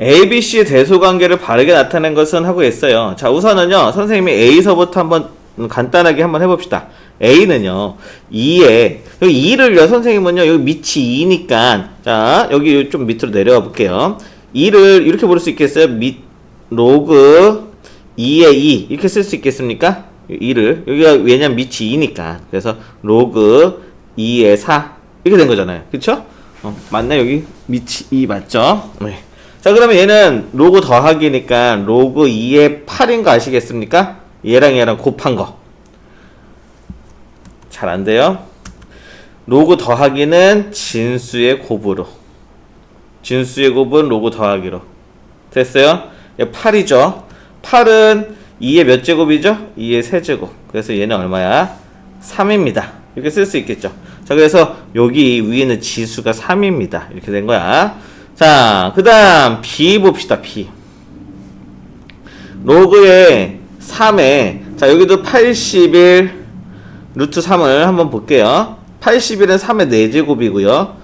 A, B, C의 대소 관계를 바르게 나타낸 것은 하고 있어요. 자, 우선은요, 선생님이 A서부터 한번 간단하게 한번 해봅시다. A는요, 2에, 여기 2를요, 선생님은요, 여기 밑이 2니까, 자, 여기 좀 밑으로 내려가 볼게요. 2를 이렇게 부를 수 있겠어요? 밑, 로그 2에 2. 이렇게 쓸 수 있겠습니까? 2를. 여기가 왜냐면 밑이 2니까. 그래서 로그 2에 4. 이렇게 된 거잖아요. 그쵸? 어, 맞나? 여기 밑이 2 맞죠? 네. 자, 그러면 얘는 로그 더하기니까 로그 2에 8인 거 아시겠습니까? 얘랑 얘랑 곱한 거. 잘 안 돼요? 로그 더하기는 진수의 곱으로. 진수의 곱은 로그 더하기로. 됐어요? 얘 8이죠? 8은 2의 몇 제곱이죠? 2의 세제곱. 그래서 얘는 얼마야? 3입니다. 이렇게 쓸 수 있겠죠? 자, 그래서 여기 위에는 지수가 3입니다. 이렇게 된 거야. 자, 그 다음 B 봅시다. B. 로그의 3에 자, 여기도 81 루트 3을 한번 볼게요. 81은 3의 4제곱이고요.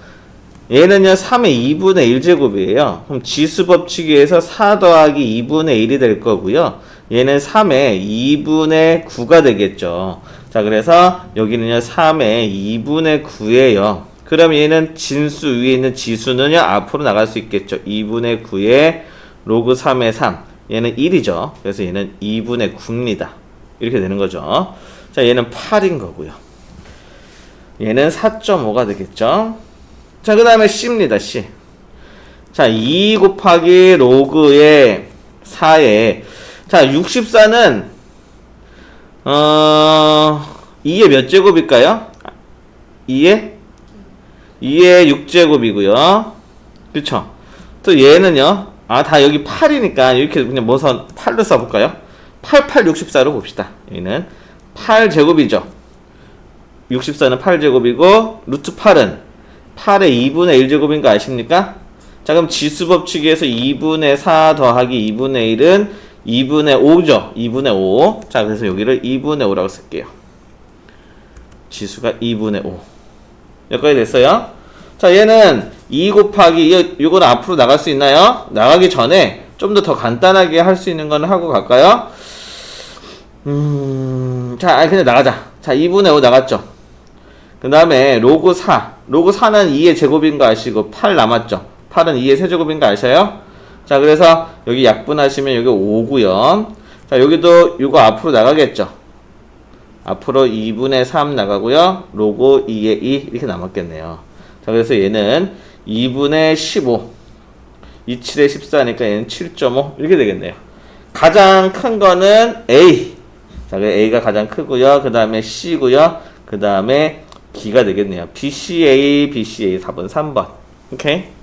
얘는요 3의 2분의 1제곱이에요. 그럼 지수 법칙에서 4 더하기 2분의 1이 될 거고요. 얘는 3의 2분의 9가 되겠죠. 자 그래서 여기는요 3의 2분의 9예요. 그럼 얘는 진수 위에 있는 지수는요 앞으로 나갈 수 있겠죠. 2분의 9에 로그 3의 3. 얘는 1이죠. 그래서 얘는 2분의 9입니다. 이렇게 되는 거죠. 자 얘는 8인 거고요. 얘는 4.5가 되겠죠. 자, 그 다음에 C입니다, C. 자, 2 곱하기 로그의 4에, 자, 64는, 어, 2의 몇 제곱일까요? 2의? 2의 6제곱이고요. 그쵸? 또 얘는요, 아, 다 여기 8이니까 이렇게 그냥 뭐선 8로 써볼까요? 8, 8, 64로 봅시다. 여기는 8제곱이죠. 64는 8제곱이고, 루트 8은 8의 2분의 1제곱인 거 아십니까? 자, 그럼 지수 법칙에서 2분의 4 더하기 2분의 1은 2분의 5죠. 2분의 5. 자, 그래서 여기를 2분의 5라고 쓸게요. 지수가 2분의 5. 여기까지 됐어요? 자, 얘는 2 곱하기, 이- 이거는 앞으로 나갈 수 있나요? 나가기 전에 좀 더 더 간단하게 할 수 있는 거는 하고 갈까요? 음, 자, 아니, 그냥 나가자. 자, 2분의 5 나갔죠? 그 다음에 로그 4. 로그 4는 2의 제곱인 거 아시고 8 남았죠? 8은 2의 세제곱인 거 아셔요? 자, 그래서 여기 약분하시면 여기 5고요. 자, 여기도 이거 앞으로 나가겠죠? 앞으로 2분의 3 나가고요. 로그 2의 2 이렇게 남았겠네요. 자, 그래서 얘는 2분의 15. 27에 14니까 얘는 7.5 이렇게 되겠네요. 가장 큰 거는 A. 자, 그 A가 가장 크고요. 그 다음에 C고요. 그 다음에 B가 되겠네요. BCA, BCA 4번, 3번. 오케이?